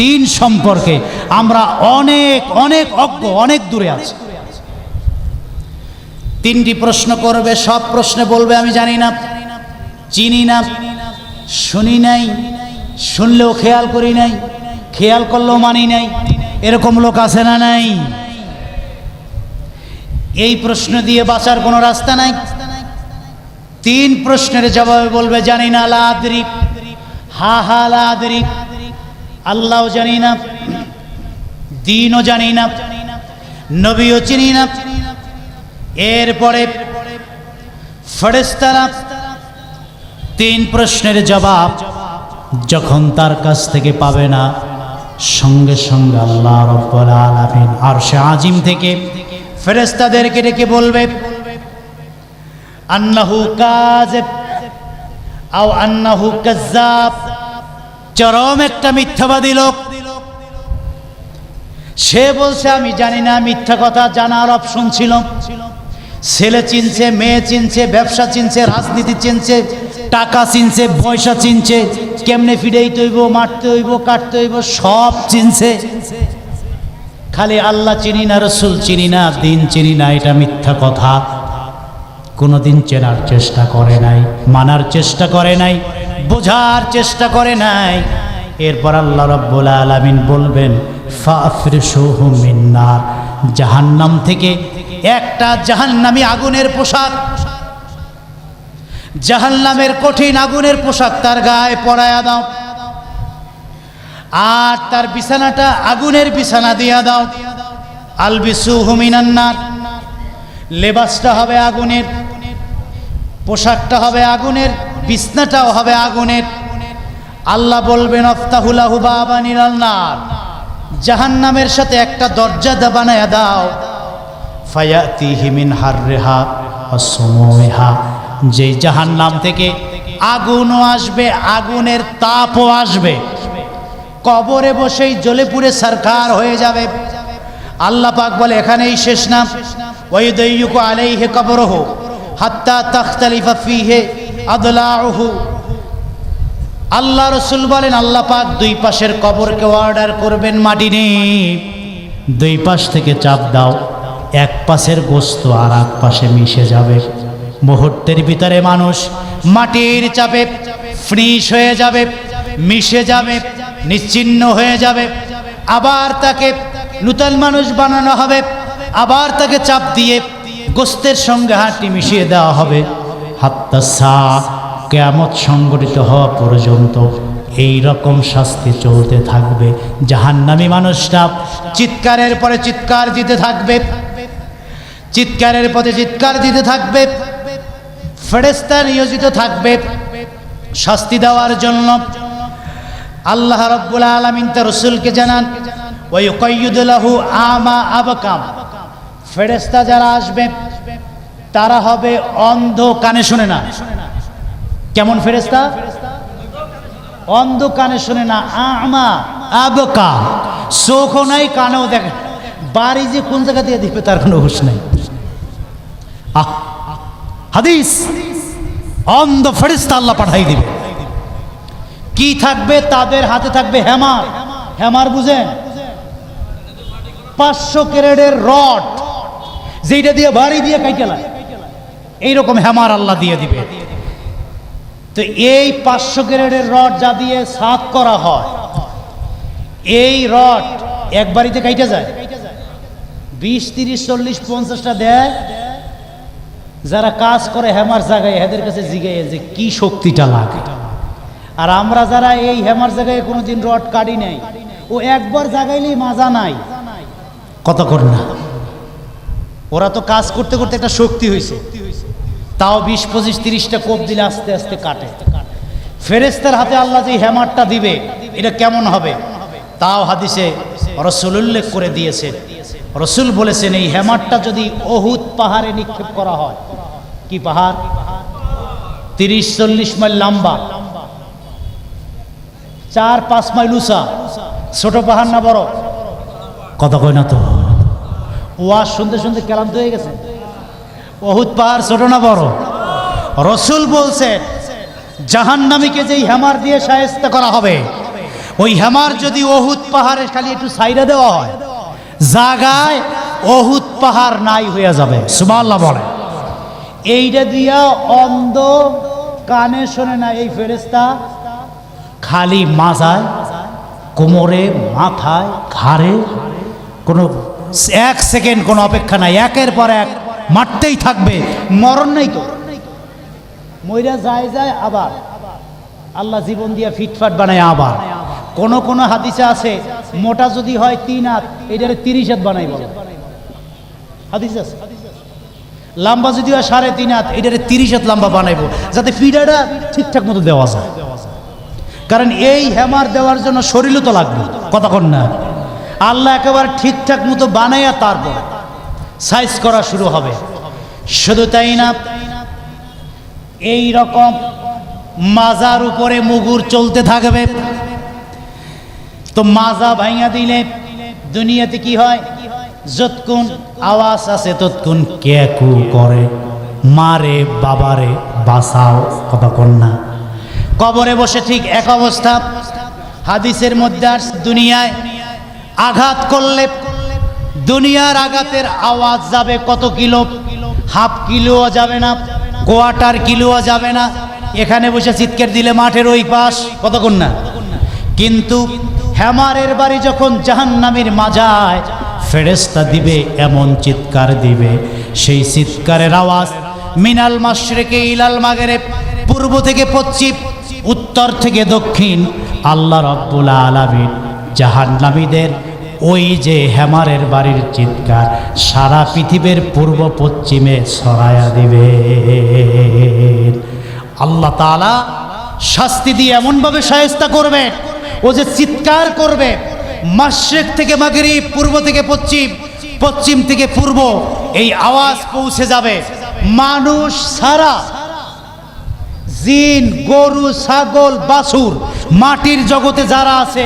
দিন সম্পর্কে আমরা অনেক অনেক অজ্ঞ, অনেক দূরে আছি। তিনটি প্রশ্ন করবে, সব প্রশ্নে বলবে, আমি জানি না, চিনি না, শুনি নাই, শুনলেও খেয়াল করি নাই, খেয়াল করলেও মানি নাই, এরকম লোক আছে না নাই? এই প্রশ্ন দিয়ে বাঁচার কোনো রাস্তা নাই। তিন প্রশ্নের জবাবে বলবে, জানি না লাদরি হা হা লাদরি আল্লাহও জানি না, দিনও জানি না, নবীও চিনি না। এরপরে ফেরেস্তারা তিন প্রশ্নের জবাব যখন তার কাছ থেকে পাবে না, সঙ্গে সঙ্গে আল্লাহ রব্বুল আলামিন আর সে আজিম থেকে ফেরেস্তাদেরকে ডেকে বলবে, আন্নাহু কাযিব আও আন্নাহু কাজ্জাব চরম একটা মিথ্যাবাদী লোক। সে বলছে, আমি জানি না, মিথ্যা কথা জানার অপশন ছিল। ছেলে চিনছে, মেয়ে চিনছে, ব্যবসা চিনছে, রাজনীতি চিনছে, টাকা চিনছে, পয়সা চিনছে, কেমনে ফিরেইতে হইব মারতে হইব, কাটতে হইব, সব চিনছে। খালি আল্লাহ চিনি না, রসুল চিনি না, দিন চিনি না, এটা মিথ্যা কথা। কোনোদিন চেনার চেষ্টা করে নাই, মানার চেষ্টা করে নাই। বোঝার চেষ্টা করে নাই। এরপর আল্লাহ রব্বুল আলামিন বলবেন মিন্নার। জাহান্নাম থেকে একটা জাহান্নামী আগুনের পোশাক। জাহান্নামের কঠিন আগুনের পোশাক তার গায়ে পরায়া দাও। আর তার বিছানাটা আগুনের বিছানা দিয়া দাও। আলবিসু হুমিনান্নার লেবাসটা হবে আগুনের, পোশাকটা হবে আগুনের। বিছনাটাও হবে আগুনের। আল্লাহ বলবেন অফতাহুলাহু বাবানিল নার। জাহান্নামের সাথে একটা দরজা বানায়া দাও। ফায়াতিহি মিন হাররিহা ওয়াসমুহা যেই জাহান্নাম থেকে আগুনও আসবে, আগুনের তাপও আসবে। কবরে বসেই জ্বলে পুড়ে সরকার হয়ে যাবে। আল্লাহ পাক বলে, এখানেই শেষ না। ওয়াইদাইয়ুকু আলাইহি কবরহু হাত্তা তাখতালিফা ফিহি আদলাউহু। আল্লাহ রসুল বলেন, আল্লাহ পাক দুই পাশের কবরকে অর্ডার করবেন মাটি নেই দুই পাশ থেকে চাপ দাও, এক পাশের গোস্ত আর এক পাশে মিশে যাবে। মুহূর্তের ভিতরে মানুষ মাটির চাপে ফ্রিস হয়ে যাবে, মিশে যাবে, নিশ্চিন্ন হয়ে যাবে। আবার তাকে নূতন মানুষ বানানো হবে, আবার তাকে চাপ দিয়ে গোস্তের সঙ্গে হাঁটি মিশিয়ে দেওয়া হবে। হাত্তা সা কেয়ামত সংগঠিত হওয়া পর্যন্ত এই রকম শাস্তি চলতে থাকবে। জাহান্নামী মানুষরা চিৎকারের পরে চিৎকার দিতে থাকবে। চিৎকারের পথে চিৎকার দিতে থাকবে। ফেরেস্তা নিয়োজিত থাকবে। শাস্তি দেওয়ার জন্য আল্লাহ রব্বুল আলমিন তার রসুলকে জানান ওই কয়ুদুল্লাহু আমা আবকাম। ফেরেস্তা যারা আসবে তারা হবে অন্ধ কানে শুনে না। কেমন ফেরেস্তা অন্ধ কানে শুনে না। আমা, আবকা। চোখও নাই, কানেও দেখে বাড়ি যে কোন জায়গা দিয়ে দিবে তার কোনো হুশ নাই। হাদিস। অন্ধ ফেরিস্তা আল্লাহ পাঠাই দিবে। কি থাকবে? তাদের হাতে থাকবে হেমার। হেমার বুঝেন? পাঁচশো ক্যারেটের রড। যেটা দিয়ে বাড়ি দিয়ে কাইটেলায় এইরকম হেমার আল্লাহ দিয়ে দিবে। তো এই পাঁচশো গ্রেডের রড যা দিয়ে সাত করা হয়, এই রড এক বাড়িতে কাইটে যায়? বিশ, তিরিশ, চল্লিশ, পঞ্চাশটা দেয়। যারা কাজ করে হেমার জায়গায়, এদের কাছে জিগাই যে কি শক্তিটা লাগে? আর আমরা যারা এই হেমার জায়গায় কোনোদিন রড কাটি নাই, ও একবার জাগাইলেই মাজা নাই। কত কর না ওরা তো কাজ করতে করতে একটা শক্তি হয়েছে তাও বিশ, পঁচিশ, তিরিশটা কোপ দিলে আস্তে আস্তে কাটে। ফেরেস্তার হাতে আল্লাহ যে হ্যামারটা দিবে, এটা কেমন হবে? তাও হাদিসে রসুল উল্লেখ করে দিয়েছে রসুল বলেছেন, এই হ্যামারটা যদি অহুত পাহাড়ে নিক্ষেপ করা হয়, কি পাহাড়? তিরিশ, চল্লিশ মাইল লম্বা। চার, পাঁচ মাইল উঁচা। ছোট পাহাড় না বড়? কথা কয় না তো? ওয়াজ শুনতে শুনতে ক্লান্ত হয়ে গেছে। অহুত পাহাড় ছোট না বড়? রসুল বলছেন জাহান্নামীকে যেই হ্যামার দিয়ে সাহেস্তা করা হবে, ওই হেমার যদি অহুত পাহাড়ে খালি একটু সাইডে দেওয়া হয়, জাগায় অহুত পাহাড় নাই হয়ে যাবে। সুমাল্লাহ বলে। এইটা দিয়া অন্ধ কানে শোনে না এই ফেরেস্তা খালি মাজায়, কোমরে, মাথায়, ঘাড়ে, কোনো এক সেকেন্ড কোনো অপেক্ষা নাই, একের পর এক মারতেই থাকবে। মরণ নেই তো? মইরা যায় যায় আবার। আল্লাহ জীবন দিয়ে ফিটফাট বানায় আবার। কোন কোন হাদিসে আছে, মোটা যদি হয় তিন হাত, এটারে তিরিশ হাত বানাই বলে। হাদিস আছে? লম্বা যদি হয় সাড়ে তিন হাত, এটারে তিরিশ হাত লম্বা বানাইবো, যাতে ফিডাটা ঠিকঠাক মতো দেওয়া যায়। কারণ এই হ্যামার দেওয়ার জন্য শরীরও তো লাগবে কতক্ষণ না। আল্লাহ একেবারে ঠিকঠাক মতো বানাইয়া তারপর। সাইজ করা শুরু হবে। শুধু তাই না, এই রকম মাজার উপরে মুগুর চলতে থাকবে। তো মাজা ভাইয়া দিলে দুনিয়াতে কি হয়? যতক্ষণ আওয়াজ আছে ততক্ষণ কেকু করে? মারে, বাবারে বাসাও কথা কন্যা কবরে বসে ঠিক এক অবস্থা। হাদিসের মধ্যে দুনিয়ায় আঘাত করলে দুনিয়ার আঘাতের আওয়াজ যাবে কত কিলো? হাফ কিলোও যাবে না, কোয়ার্টার কিলোও যাবে না। এখানে বসে চিৎকার দিলে মাঠের ওই পাশ কতক্ষণ না কিন্তু হেমারের বাড়ি যখন জাহান্নামীর মাজায় ফেরেস্তা দিবে, এমন চিৎকার দিবে। সেই চিৎকারের আওয়াজ মিনাল মাশরেকে ইলাল মাগেরে পূর্ব থেকে পশ্চিম, উত্তর থেকে দক্ষিণ, আল্লাহ রব্বুল আলামিন জাহান্নামীদের ওই যে হেমারের বাড়ির চিৎকার, সারা পৃথিবীর পূর্ব পশ্চিমে ছড়ায়া দিবে। আল্লাহ তাআলা শাস্তি দিয়ে এমনভাবে সায়স্তা করবে, ও যে চিৎকার করবে মাসেক থেকে মাগরিব, পূর্ব থেকে পশ্চিম পশ্চিম থেকে পূর্ব, এই আওয়াজ পৌঁছে যাবে। মানুষ সারা জিন, গরু, ছাগল, বাছুর, মাটির জগতে যারা আছে,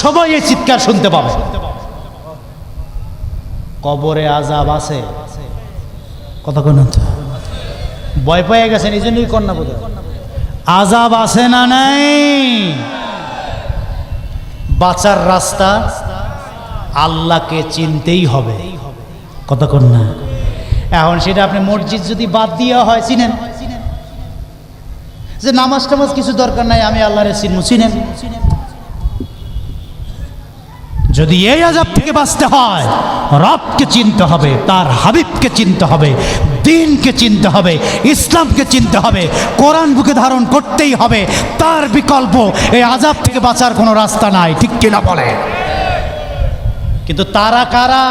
সবাই এই চিৎকার শুনতে পাবে। কবরে আজাব আছে। কোন ভয় পেয়ে গেছেন এই জন্যই কন্যা বোধ আজাব আছে না নাই? বাঁচার রাস্তা আল্লাহকে চিনতেই হবে। কতক্ষণ না। এখন সেটা আপনি মসজিদ যদি বাদ দিয়ে হয়, চিনেন? যে নামাজ টামাজ কিছু দরকার নাই, আমি আল্লাহরে চিনবো চিনেন? যদি এই আজাব থেকে বাঁচতে হয়, রবকে চিনতে হবে, তার হাবিবকে চিনতে হবে, দিনকে চিনতে হবে, ইসলামকে চিনতে হবে, কোরআন বুকে ধারণ করতেই হবে, তার বিকল্প এই আজাব থেকে বাঁচার কোনো রাস্তা নাই, ঠিক কিনা বলে? কিন্তু তারা কারা?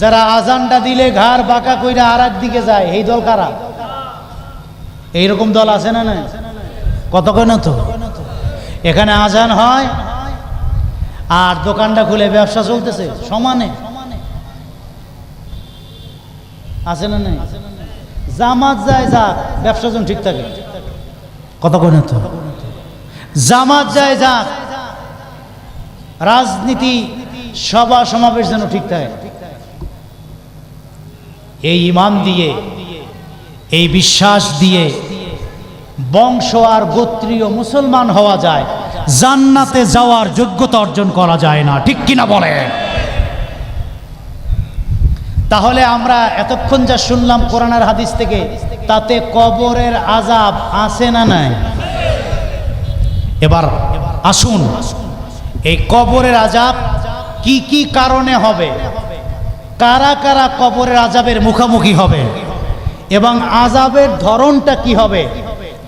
যারা আজানটা দিলে ঘাড় বাঁকা কইরা আর দিকে যায়, এই দল কারা? এইরকম দল আছে না না কতক্ষণ তো? এখানে আজান হয় আর দোকানটা খুলে ব্যবসা চলতেছে? সমানে? আছে না নাই? জামাত যায় যাক, ব্যবসা যেন ঠিক থাকে। কতক্ষণ তো? জামাত যায় যাক, রাজনীতি, সভা সমাবেশ যেন ঠিক থাকে। এই ইমান দিয়ে, এই বিশ্বাস দিয়ে, বংশ আর গোত্রীয় মুসলমান হওয়া যায়। জান্নাতে যাওয়ার যোগ্যতা অর্জন করা যায় না। ঠিক কিনা বলে? তাহলে আমরা এতক্ষণ যা শুনলাম কোরআনের হাদিস থেকে, তাতে কবরের আজাব আছে না নাই? এবার আসুন, এই কবরের আজাব কি কি কারণে হবে? কারা কারা কবরের আজাবের মুখোমুখি হবে? এবং আজাবের ধরনটা কি হবে?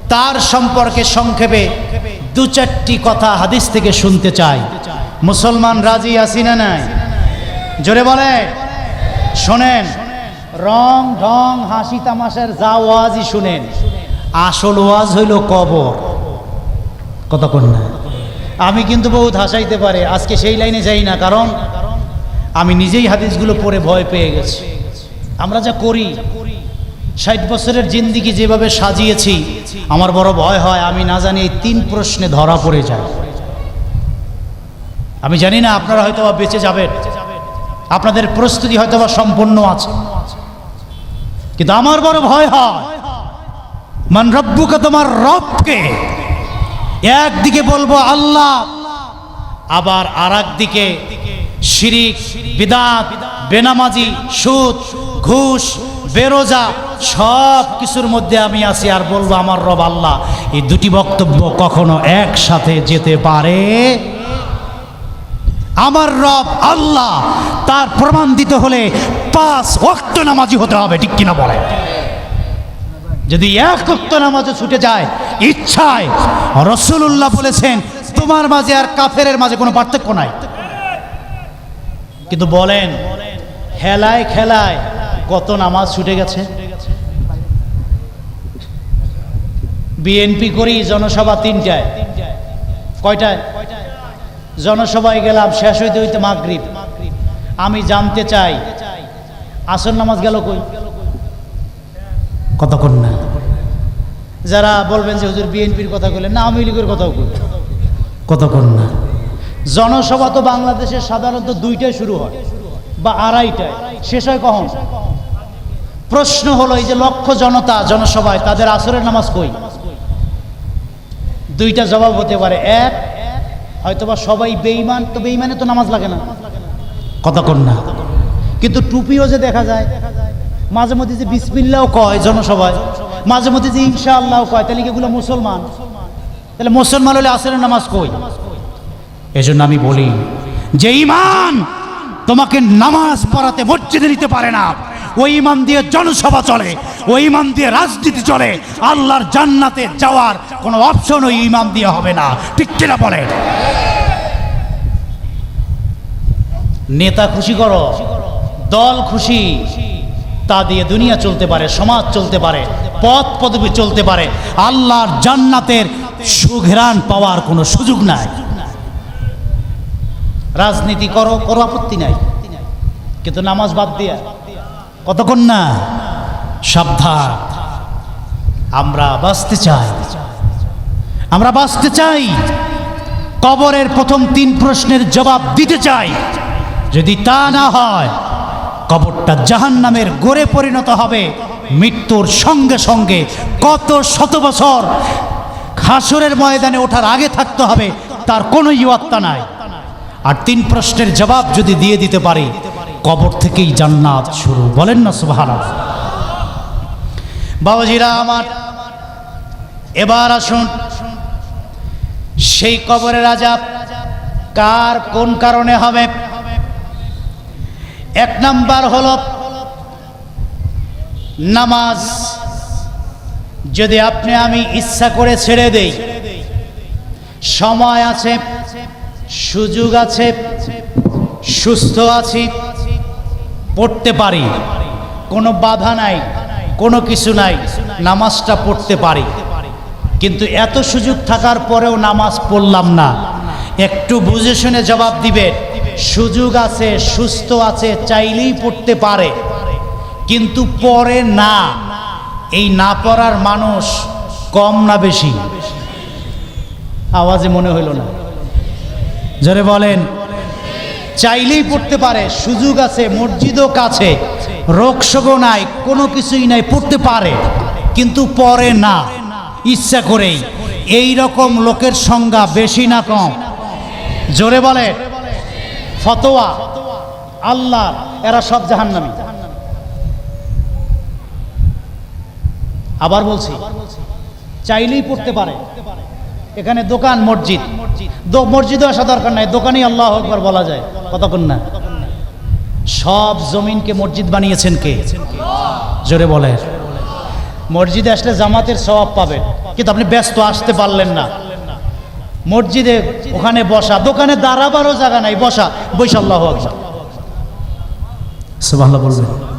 তার সম্পর্কে সংক্ষেপে দু চারটি কথা হাদিস থেকে শুনতে চাই। মুসলমান রাজি আসি না নাই? জোরে বলে শোনেন। রং ঢং হাসি তামাশার যা ওয়াজই শুনেন। আসল ওয়াজ হইল কবর। কতক্ষণ না? আমি কিন্তু বহুত হাসাইতে পারে, আজকে সেই লাইনে যাই না, কারণ আমি নিজেই হাদিসগুলো পড়ে ভয় পেয়ে গেছি। আমরা যা করি ষাট বছরের জিন্দিগি যেভাবে সাজিয়েছি, আমার বড় ভয় হয়, আমি না জানি এই তিন প্রশ্নে ধরা পড়ে যায়। আমি জানি না আপনারা হয়তো বেঁচে যাবেন, আপনাদের প্রস্তুতি হয়তো বা সম্পন্ন আছে। কিন্তু আমার বড় ভয় হয়, মান রব্বুকে তোমার রবকে, একদিকে বলব আল্লাহ, আবার আর দিকে শিরিক, বিদাত, বেনামাজি, সুদ, ঘুষ, বেরোজা সব কিছুর মধ্যে আমি আছি আর বলব আমার রব আল্লাহ। এই দুটি বক্তব্য কখনো একসাথে যেতে পারে? আমার রব আল্লাহ, তার প্রমাণ দিতে হলে পাঁচ ওয়াক্ত নামাজি হতে হবে, ঠিক কিনা বলে? যদি এক ওয়াক্ত নামাজও ছুটে যায়, ইচ্ছায় রসুল্লাহ বলেছেন, তোমার মাঝে আর কাফের মাঝে কোনো পার্থক্য নাই। কিন্তু বলেন খেলায় খেলায় কত নামাজ ছুটে গেছে? বিএনপি করি জনসভা তিনটায়। কয়টায়? জনসভায় গেলাম শেষ হইতে হইতে মাগরিব। আমি জানতে চাই আসর নামাজ গেল কই? কতক্ষণ না? যারা বলবেন যে হুজুর বিএনপির কথা বললেন না আওয়ামী লীগের কথাও কই? কতক্ষণ না? জনসভা তো বাংলাদেশে সাধারণত দুইটায় শুরু হয় বা আড়াইটায়। শেষ হয় কখন? প্রশ্ন হলো এই যে লক্ষ জনতা জনসভায় তাদের আসরের নামাজ কই? দুইটা জবাব হতে পারে, এক, হয়তোবা সবাই বেইমান তো বেইমানে তো নামাজ লাগে না। কতক্ষণ না। কিন্তু টুপিও যে দেখা যায়, মাঝে মধ্যে যে বিসমিল্লাও কয় জনসভায়, মাঝে মধ্যে যে ইনশাআল্লাহ কয়, তাহলে এগুলো মুসলমান? তাহলে মুসলমান হলে আসরের নামাজ কই? এজন্য আমি বলি, যে ইমান তোমাকে নামাজ পড়াতে মসজিদে নিতে পারে না। ওই ইমান দিয়ে জনসভা চলে, ওই ইমান দিয়ে রাজনীতি চলে। আল্লাহর জান্নাতে যাওয়ার কোনো অপশন ওই ইমান দিয়ে হবে না। ঠিক কিনা বলে নেতা খুশি করো, দল খুশি, তা দিয়ে দুনিয়া চলতে পারে, সমাজ চলতে পারে, পথ পদবি চলতে পারে। আল্লাহর জান্নাতের সুঘেরান পাওয়ার কোনো সুযোগ নাই। রাজনীতি করো করো আপত্তি নাই। কিন্তু নামাজ বাদ দিয়া কতক্ষণ না? সাবধান। আমরা বাঁচতে চাই। আমরা বাঁচতে চাই। কবরের প্রথম তিন প্রশ্নের জবাব দিতে চাই। যদি তা না হয়, কবরটা জাহান নামের গড়ে পরিণত হবে। মৃত্যুর সঙ্গে সঙ্গে কত শত বছর হাসরের ময়দানে ওঠার আগে থাকতে হবে, তার কোনো ইয়ত্তা নাই। আর তিন প্রশ্নের জবাব যদি দিয়ে দিতে পারি কবর থেকেই জান্নাত শুরু। বলেন না সুভান বাবাজিরা আমার, এবার আসুন। সেই কবরের আজাব কার, কোন কারণে হবে? এক নাম্বার হল, নামাজ যদি আপনি আমি ইচ্ছা করে ছেড়ে দেই, সময় আছে, সুযোগ আছে, সুস্থ আছি পড়তে পারি। কোনো বাধা নাই, কোনো কিছু নাই, নামাজটা পড়তে পারি। কিন্তু এত সুযোগ থাকার পরেও নামাজ পড়লাম না। একটু বুঝে শুনে জবাব দিবে, সুযোগ আছে, সুস্থ আছে, চাইলেই পড়তে পারে। কিন্তু পরে না। এই না পড়ার মানুষ কম না বেশি। আওয়াজে মনে হইল না। জোরে বলেন চাইলেই পড়তে পারে, সুযোগ আছে, মসজিদও কাছে, রোগ শোগও নাই, কোনো কিছুই নাই, পড়তে পারে, কিন্তু পরে না, ইচ্ছা করেই। এই রকম লোকের সংজ্ঞা বেশি না কম। জোরে বলে, ফতোয়া, আল্লাহ, এরা সব জাহান্নামী। আবার বলছি, চাইলেই পড়তে পারে এখানে দোকান, মসজিদ। দো- মসজিদে আসা দরকার নাই, দোকানেই আল্লাহ একবার বলা যায়। কতক্ষণ না? সব জমিনকে মসজিদ বানিয়েছেন কে? জোরে বলে মসজিদে আসলে জামাতের স্বভাব পাবেন, কিন্তু আপনি ব্যস্ত, আসতে পারলেন না। মসজিদে ওখানে বসা, দোকানে দাঁড়াবারও জায়গা নাই, বসা বৈশা আল্লাহ সুবহানাল্লাহ বলবেন।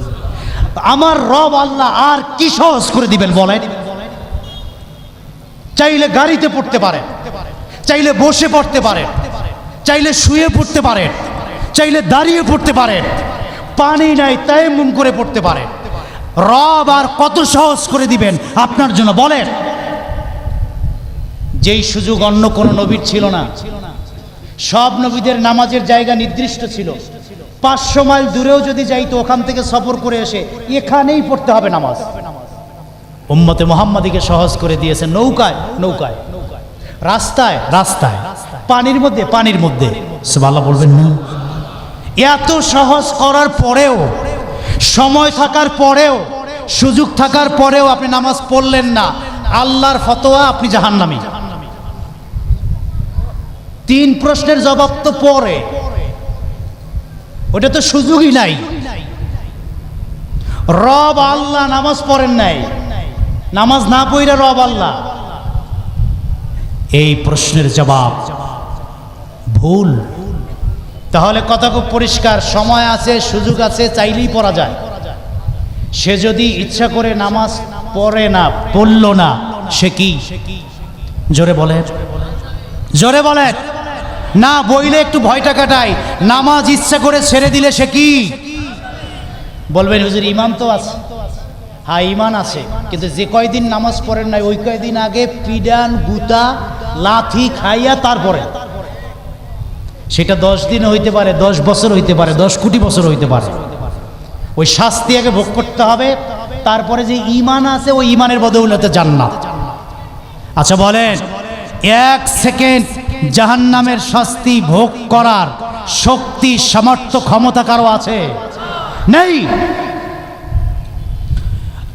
আমার রব আল্লাহ আর কি সহজ করে দিবেন বলেন? চাইলে গাড়িতে পড়তে পারে, চাইলে বসে পড়তে পারে, চাইলে শুয়ে পড়তে পারে, চাইলে দাঁড়িয়ে পড়তে পারে, পানি নাই তাই মুম করে পড়তে পারে। রব আর কত সহজ করে দিবেন আপনার জন্য বলেন। যেই সুযোগ অন্য কোনো নবীর ছিল না, সব নবীদের নামাজের জায়গা নির্দিষ্ট ছিল। পাঁচশো মাইল দূরেও যদি যাইতো, ওখান থেকে সফর করে এসে এখানেই পড়তে হবে নামাজ। উম্মতে মোহাম্মদীকে সহজ করে দিয়েছে নৌকায় নৌকায়। রাস্তায় রাস্তায়। পানির মধ্যে পানির মধ্যে। সুবহানাল্লাহ বলবেন না। এত সহজ করার পরেও, সময় থাকার পরেও, সুযোগ থাকার পরেও আপনি নামাজ পড়লেন না। আল্লাহর ফতোয়া আপনি জাহান্নামী। তিন প্রশ্নের জবাব তো পরে। ওটা তো সুযোগই নাই। রব আল্লাহ নামাজ পড়েন নাই। নামাজ না পড়লে রব আল্লাহ। এই প্রশ্নের জবাব। ভুল। তাহলে কথা খুব পরিষ্কার। সময় আছে, সুযোগ আছে, চাইলেই পড়া যায়। সে যদি ইচ্ছা করে নামাজ পড়ে না, পড়ল না, সে কি? জোরে বলে জোরে বলে না, বইলে একটু ভয়টা কাটায় নামাজ ইচ্ছা করে ছেড়ে দিলে সে কি? বলবেন, হুজুর, ইমাম তো আছে। হ্যাঁ ইমান আছে। কিন্তু যে কয়দিন নামাজ পড়েন নাই, ওই কয়দিন আগে পিডান, গুতা লাথি খাইয়া তারপরে। সেটা দশ দিন হইতে পারে, দশ বছর হইতে পারে, দশ কোটি বছর হইতে পারে। ওই শাস্তি আগে ভোগ করতে হবে। তারপরে যে ইমান আছে, ওই ইমানের বদৌলতে জান্নাত। আচ্ছা বলেন, এক সেকেন্ড জাহান্নামের শাস্তি ভোগ করার শক্তি, সামর্থ্য, ক্ষমতা কারও আছে? নেই।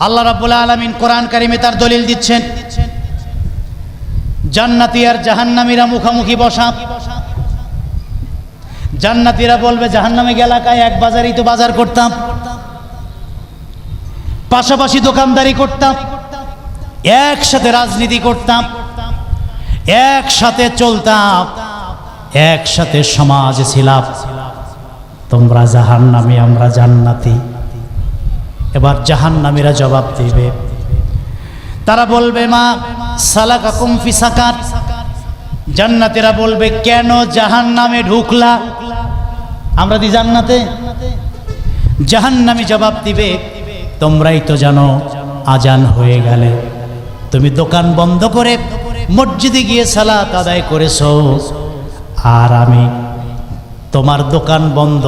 আল্লাহ রাব্বুল আলামিন কোরআন কারিমে তার দলিল দিচ্ছেন, জান্নাতি আর জাহান্নামীরা মুখামুখি বসা। জান্নাতীরা বলবে, জাহান্নামে এলাকায় এক বাজারই তো বাজার করতাম। পাশাপাশি দোকানদারি করতাম। একসাথে রাজনীতি করতাম। একসাথে চলতাম। একসাথে সমাজ ছিলাম। তোমরা জাহান্নামী, আমরা জান্নাতি। এবার জাহান্নামীরা জবাব দিবে। তারা বলবে, মা সালাকা কুমফি সাকাত জান্নাতেরা বলবে, কেন জাহান্নামে ঢুকলা? আমরা দি জান্নাতে? জাহান্নামী জবাব দিবে, তোমরাই তো জানো, আজান হয়ে গেলে। তুমি দোকান বন্ধ করে মসজিদে গিয়ে সালাত আদায় করেছ। আর আমি তোমার দোকান বন্ধ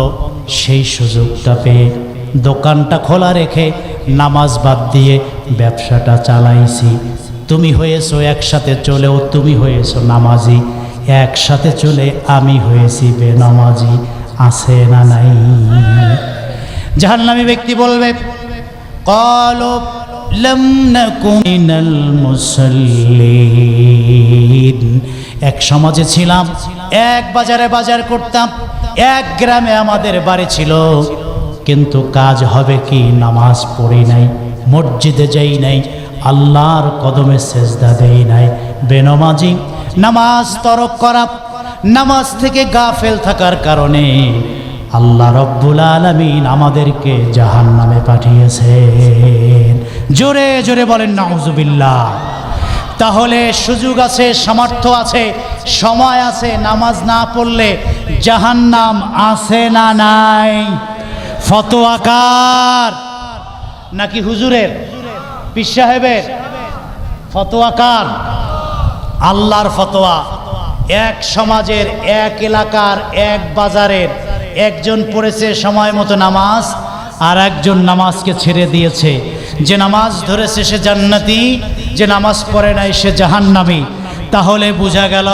সেই সুযোগটা পেয়ে দোকানটা খোলা রেখে নামাজ বাদ দিয়ে ব্যবসাটা চালাইছি। তুমি হয়েছো একসাথে চলেও তুমি হয়েছো নামাজি। একসাথে চলে আমি হয়েছি বেনামাজি। আছে না নাই? জাহান্নামী ব্যক্তি বলবে এক সমাজে ছিলাম, এক বাজারে বাজার করতাম, এক গ্রামে আমাদের বাড়ি ছিল। কিন্তু কাজ হবে কি? নামাজ পড়ি নাই, মসজিদে যাই নাই, আল্লাহর কদমে সেজদা দেই নাই। বেনমাজি, নামাজ তরক করা, নামাজ থেকে গাফেল থাকার কারণে আল্লাহ রব্বুল আলমিন আমাদেরকে জাহান নামে পাঠিয়েছেন। জোরে জোরে বলেন, নাউজুবিল্লাহ। তাহলে সুযোগ আছে, সামর্থ্য আছে, সময় আছে, নামাজ না পড়লে জাহান্নাম আছে না নাই? ফতোয়াকার নাকি হুজুরের? পীর সাহেবের? ফতোয়াকার আল্লাহর ফতোয়া। এক সমাজের, এক এলাকার, এক বাজারের, একজন পড়েছে সময় মতো নামাজ, আর একজন নামাজকে ছেড়ে দিয়েছে। যে নামাজ ধরেছে সে জান্নাতি, যে নামাজ পড়ে নাই সে জাহান্নামি। তাহলে বোঝা গেল,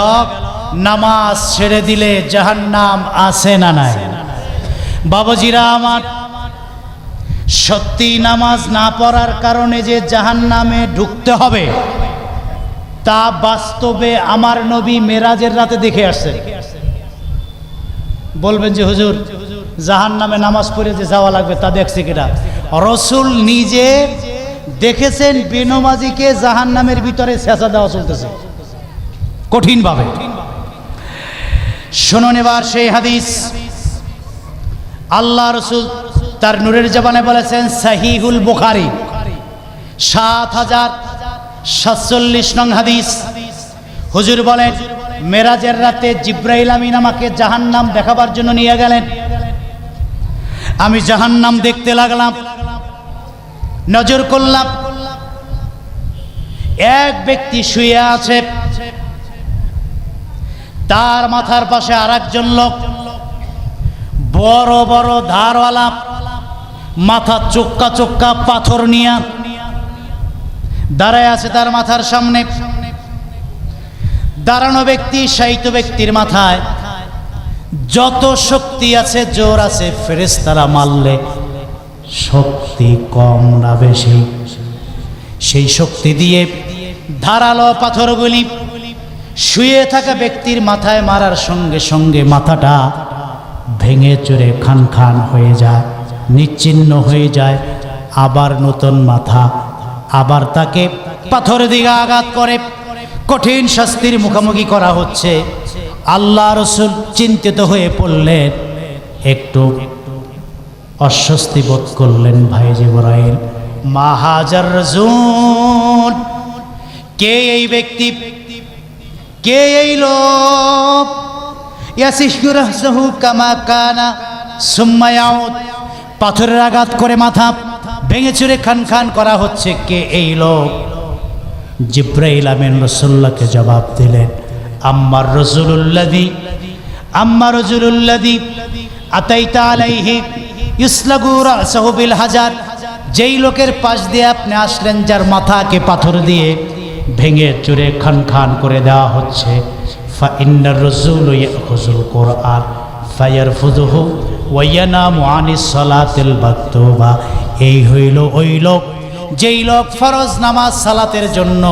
নামাজ ছেড়ে দিলে জাহান্নাম আছে না নাই? বাবাজিরা আমার, সত্যি নামাজ না পড়ার কারণে যে জাহান্নামে ঢুকতে হবে, তা বাস্তবে আমার নবী মেরাজের রাতে দেখে আসছে। বলবেন যে, হুজুর জাহান নামে নামাজ পড়ে যে যাওয়া লাগবে তা দেখছে কিনা রসুল নিজে দেখেছেন বেনমাজিকে জাহান নামের ভিতরে চেঁচা দেওয়া চলতেছে। কঠিনভাবে। শুনুন এবার সেই হাদিস। আল্লাহ রসুল তার নূরের জবানে বলেছেন, সাহিহুল বুখারি। সাত হাজার সাতচল্লিশ নং হাদিস। হুজুর বলেন, মেরাজের রাতে জিব্রাইল আমিন আমাকে জাহান্নাম দেখাবার জন্য নিয়ে গেলেন। আমি জাহান্নাম দেখতে লাগলাম, নজর করলাম। এক ব্যক্তি শুয়ে আছে, তার মাথার পাশে আর লোক বড় বড় ধারওয়ালা, মাথা চোক্কা চোক্কা পাথর নিয়ে দাঁড়ায় আছে তার মাথার সামনে। দাঁড়ানো ব্যক্তি সাহিত্য ব্যক্তির মাথায়। যত শক্তি আছে, জোর আছে ফেরেস্তারা মারলে শক্তি কম না বেশি। সেই শক্তি দিয়ে ধারালো পাথরগুলি শুয়ে থাকা ব্যক্তির মাথায় মারার সঙ্গে সঙ্গে মাথাটা ভেঙে চুরে খান খান হয়ে যায়, নিচ্ছিন্ন হয়ে যায় আবার নতুন মাথা। আবার তাকে পাথর দিকে আঘাত করে। কঠিন শাস্তির মুখোমুখি করা হচ্ছে। আল্লাহ রসুল চিন্তিত হয়ে পড়লেন। একটু অস্বস্তি বোধ করলেন ভাই জিবরাইল। মা হাজার রসুল কে এই ব্যক্তি? কে এই লোক? পাথরের আঘাত করে মাথা ভেঙে চুরে খান খান করা হচ্ছে কে এই লোক? জিব্রাইল আমিন রসুল্লাহকে জবাব দিলেন আম্মার রসুলুল্লাদি আম্মা রসুলুল্লাদি আতাইতা আলাইহি, ইসলাগু রাসাহু হাজার। যেই লোকের পাশ দিয়ে আপনি আসলেন, যার মাথাকে পাথর দিয়ে ভেঙে চুরে খান খান করে দেওয়া হচ্ছে ইন্নার রসুল ইয়াখুজুল কোরআন ফায়ারফুদুহু ওয়ায়ানামু আনিস সালাতিল মাকতুবা। এই হইল ওই লোক, যেই লোক ফরজ নামাজ সালাতের জন্য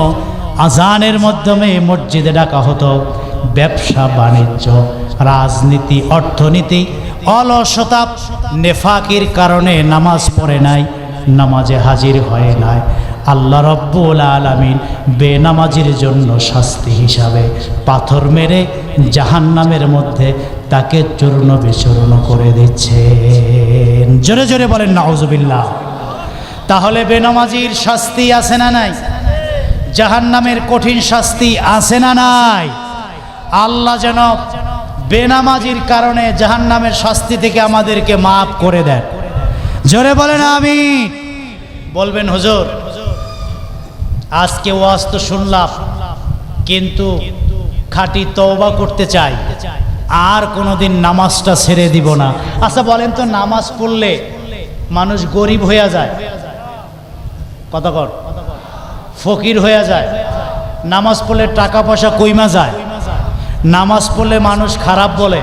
আজানের মাধ্যমে মসজিদে ডাকা হতো। ব্যবসা, বাণিজ্য, রাজনীতি, অর্থনীতি, অলসতা, নেফাকির কারণে নামাজ পড়ে নাই, নামাজে হাজির হয় নাই। আল্লাহ রব্বুল আলমিন বেনামাজির জন্য শাস্তি হিসাবে পাথর মেরে জাহান্নামের মধ্যে তাকে চূর্ণ বিচূর্ণ করে দিচ্ছেন। জোরে জোরে বলেন, নাউজুবিল্লাহ। তাহলে বেনামাজির শাস্তি আছে না নাই? জাহান্নামের কঠিন শাস্তি আছে না নাই? আল্লাহ যেন বেনামাজির কারণে জাহান্নামের শাস্তি থেকে আমাদেরকে মাফ করে দেন। জোরে বলেন আমি বলবেন, হুজুর আজকে ওয়াজ তো শুনলাম, কিন্তু খাঁটি তওবা করতে চাই। আর কোনোদিন নামাজটা ছেড়ে দিব না। আচ্ছা বলেন তো নামাজ পড়লে মানুষ গরিব হয়ে যায়? কত কর। ফকির হয়ে যায়? নামাজ পড়লে টাকা পয়সা কইমা যায়? নামাজ পড়লে মানুষ খারাপ বলে?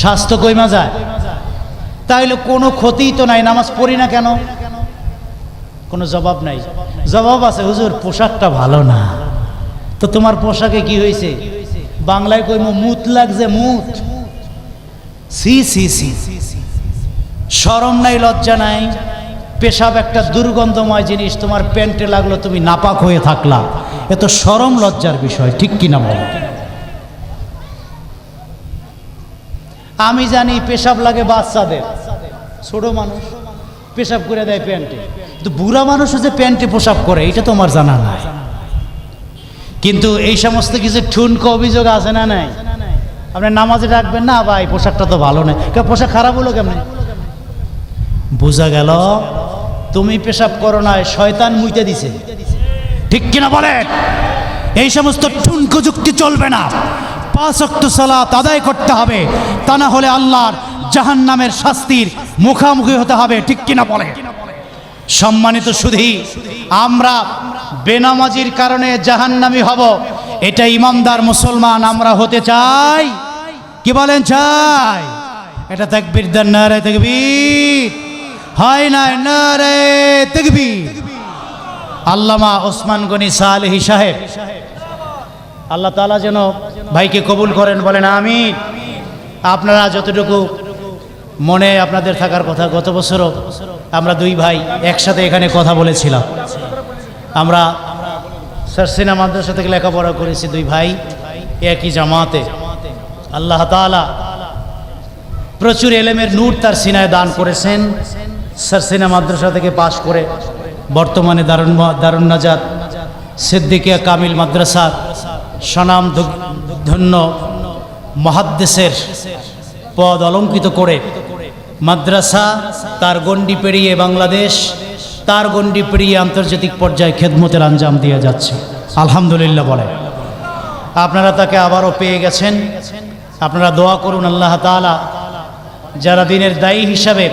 স্বাস্থ্য কইমা যায়? তাইলে কোনো ক্ষতিই তো নাই, নামাজ পড়ি না কেন? কোনো জবাব নাই। জবাব আছে, হুজুর, পোশাকটা ভালো না। তো তোমার পোশাকে কি হয়েছে? বাংলায় কইমো, মুত লাগছে, মুত। সি সি সি। সরম নাই, লজ্জা নাই। পেশাব একটা দুর্গন্ধময় জিনিস, তোমার প্যান্টে লাগল, তুমি নাপাক হয়ে থাকলা। এ তো সরম লজ্জার বিষয়, ঠিক কিনা বলো? আমি জানি, পেশাব লাগে বাচ্চাদের। ছোট মানুষ, পেশাব করে দেয় প্যান্টে। কিন্তু বুড়া মানুষও যে প্যান্টে পোশাক করে এটা তোমার জানা নাই। কিন্তু এই সমস্ত কিছু ঠুনকো অভিযোগ আছে না নাই? আপনি নামাজে ডাকবেন, না ভাই, পোশাকটা তো ভালো নয় কেউ পোশাক খারাপ হলো কেমন? বোঝা গেল, তুমি পেশাব করো না, শয়তান মুইতে দিছে। ঠিক কিনা বলেন? এই সমস্ত ঠুনকো যুক্তি চলবে না। পাঁচ অক্ট সালাত আদায় করতে হবে। তা না হলে আল্লাহর জাহান নামের শাস্তির মুখামুখি হতে হবে। ঠিক কিনা বলে সম্মানিত সুধী, আমরা বেনামাজির কারণে জাহান্নামি হব। এটা ইমানদার মুসলমান, আমরা হতে চাই। কি বলেন চাই? এটা তাকবীর দেন না রে তাকবীর। হয় না না রে তাকবীর। আল্লামা ওসমান গনি সালেহি সাহেব, আল্লাহ তালা যেন ভাইকে কবুল করেন, বলেন আমি আপনারা যতটুকু মনে আপনাদের থাকার কথা, গত বছরও আমরা দুই ভাই একসাথে এখানে কথা বলেছিলাম। আমরা সারসিনা মাদ্রাসা থেকে লেখাপড়া করেছি দুই ভাই, একই জামাতে। আল্লাহ তালা প্রচুর এলেমের নূর তার সিনায় দান করেছেন। সারসিনা মাদ্রাসা থেকে পাশ করে বর্তমানে দারুণ দারুণ নাজাদ সিদ্দিকিয়া কামিল মাদ্রাসার সনাম ধন্য মহাদ্দেশের পদ অলঙ্কিত করে। মাদ্রাসা, তার গণ্ডি পেরিয়ে বাংলাদেশ, তার গণ্ডি পেরিয়ে আন্তর্জাতিক পর্যায়ে খেদমতের আঞ্জাম দিয়ে যাচ্ছে। আলহামদুলিল্লাহ বলে। আপনারা তাকে আবারও পেয়ে গেছেন। আপনারা দোয়া করুন আল্লাহ তালা যারা দিনের দায়ী হিসাবে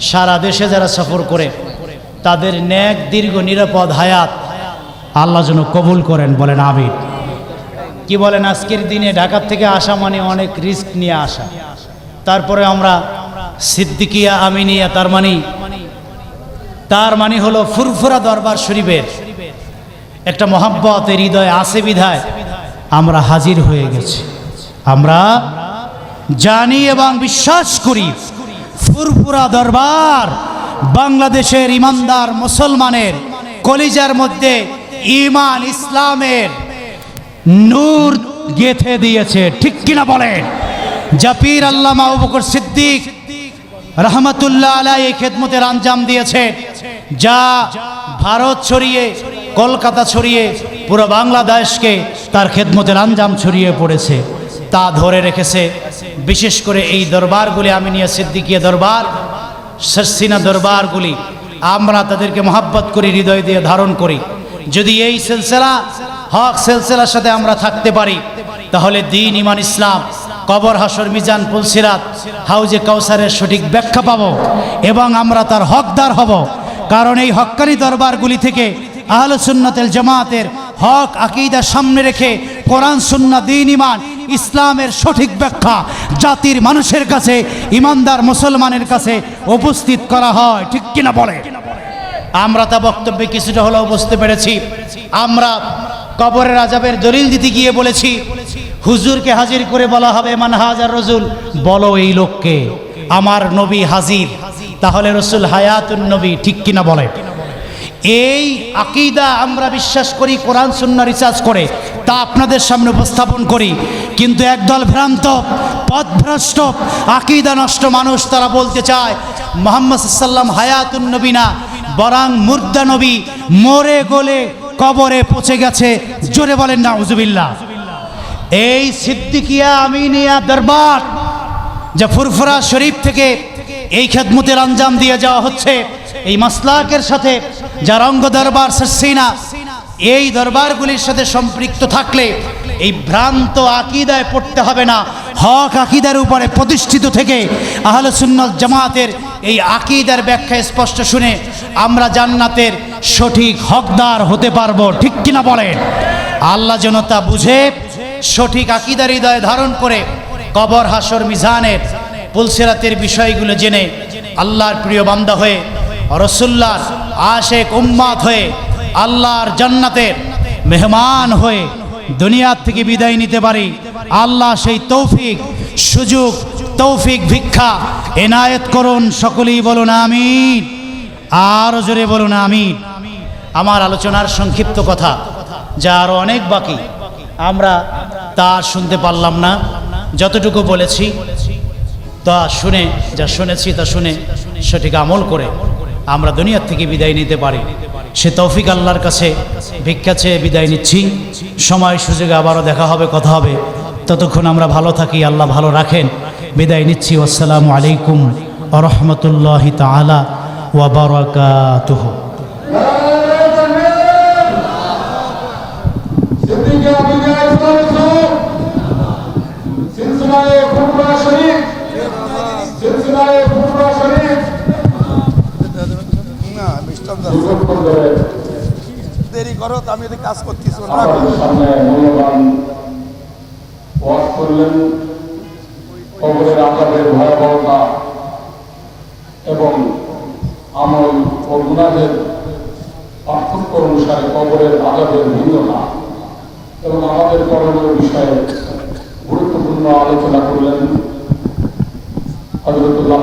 সারা দেশে যারা সফর করে, তাদের ন্যাক, দীর্ঘ, নিরাপদ হায়াত আল্লাহ যেন কবুল করেন, বলেন আবির কি বলেন, আজকের দিনে ঢাকার থেকে আসা মানে অনেক রিস্ক নিয়ে আসা। তারপরে আমরা সিদ্দিকিয়া আমিনিয়া, তার মানে তার মানে হলো ফুরফুরা দরবার শরীফের একটা মহাব্বত এর হৃদয়ে আসে বিধায় আমরা হাজির হয়ে গেছি। আমরা জানি এবং বিশ্বাস করি ফুরফুরা দরবার বাংলাদেশের ইমানদার মুসলমানের কলিজার মধ্যে ইমান ইসলামের নূর গেথে দিয়েছে। ঠিক কিনা বলেন? জাপির আল্লাহ আবু বকর সিদ্দিক রহমতুল্লাহ আলাই এই খেদমতের আঞ্জাম দিয়েছে, যা ভারত ছড়িয়ে, কলকাতা ছড়িয়ে, পুরো বাংলাদেশকে তার খেদমতের আঞ্জাম ছড়িয়ে পড়েছে। তা ধরে রেখেছে। বিশেষ করে এই দরবারগুলি আমিনিয়া সিদ্দিকিয়া দরবার সসিনা দরবারগুলি, আমরা তাদেরকে মহাব্বত করি, হৃদয় দিয়ে ধারণ করি। যদি এই সিলসিলা হক সিলসিলার সাথে আমরা থাকতে পারি। তাহলে দিন ইমান ইসলাম, কবর, হাসর, মিজান, পুলসিরাত, হাউজে কাউসারের সঠিক ব্যাখ্যা পাব এবং আমরা তার হকদার হব। কারণ এই হক্কানি দরবারগুলি থেকে আহল সুন্নাতেল জামাতের হক, আকিদা সামনে রেখে কোরআন সুন্না দিন ইমান ইসলামের সঠিক ব্যাখ্যা জাতির মানুষের কাছে ইমানদার মুসলমানের কাছে উপস্থিত করা হয়। ঠিক কিনা বলে? আমরা তা বক্তব্যে কিছুটা হলেও বুঝতে পেরেছি। আমরা কবরের আজাবের দলিল দিতে গিয়ে বলেছি, হুজুরকে হাজির করে বলা হবে, মান হাজার রসুল বলো এই লোককে, আমার নবী হাজির। তাহলে রসুল হায়াতুন নবী, ঠিক কিনা বলে? এই আকিদা আমরা বিশ্বাস করি, কোরআন শূন্য রিসার্চ করে, তা আপনাদের সামনে উপস্থাপন করি। কিন্তু একদল ভ্রান্ত, পথভ্রষ্ট, আকিদা নষ্ট মানুষ, তারা বলতে চায়, মোহাম্মদ সাল্লাম হায়াতুন নবী না, বরাং মুর্দা নবী, মরে গলে কবরে পচে গেছে। জোরে বলেন না উজুবিল্লা এই সিদ্দিকিয়া আমিনিয়া দরবার, যা ফুরফুরা শরীফ থেকে এই খেদমতের আঞ্জাম দিয়ে যাওয়া হচ্ছে, এই মাসলাকের সাথে যা রঙ্গ দরবার সিনা, এই দরবারগুলির সাথে সম্পৃক্ত থাকলে এই ভ্রান্ত আকিদায় পড়তে হবে না। হক আকিদার উপরে প্রতিষ্ঠিত থেকে আহলে সুন্নত জামাতের এই আকিদার ব্যাখ্যা স্পষ্ট শুনে আমরা জান্নাতের সঠিক হকদার হতে পারব। ঠিক কিনা বলেন? আল্লাহ জনতা বুঝে, সঠিক আকিদার হৃদয় ধারণ করে কবর, হাসর, মিজানের পুলসেরাতের বিষয়গুলো জেনে আল্লাহর প্রিয় বান্দা হয়ে রসুল্লার আশেক উম্মাদ হয়ে আল্লাহর জান্নাতের মেহমান হয়ে দুনিয়ার থেকে বিদায় নিতে পারি। আল্লাহ সেই তৌফিক, সুযোগ, তৌফিক, ভিক্ষা এনায়েত করুন, সকলেই বলুন আমিন। আরও জোরে বলুন আমিন। আমার আলোচনার সংক্ষিপ্ত কথা, যা আরও অনেক বাকি, আমরা তা শুনতে পারলাম না। যতটুকু বলেছি, তা শুনে, যা শুনেছি তা শুনে সঠিক আমল করে আমরা দুনিয়ার থেকে বিদায় নিতে পারি। সে তৌফিক আল্লাহর কাছে, ভিক্ষা চেয়ে বিদায় নিচ্ছি। সময় সুযোগে আবারও দেখা হবে কথা হবে। ততক্ষণ আমরা ভালো থাকি আল্লাহ ভালো রাখেন। বিদায় নিচ্ছি আসসালামু আলাইকুম আরহামতুল্লাহ তালা ওয়াবারাকাতুহ সিদ্দিকে করো তো আমি কাজ করতেছি করলেন। কবরের ভয়াবহতা এবং আমল ও গুণাদের পার্থক্য অনুসারে কবরের আজাবের ভিন্নতা এবং আমাদের করণীয় বিষয়ে গুরুত্বপূর্ণ আলোচনা করলেন হজরতুল্লাহ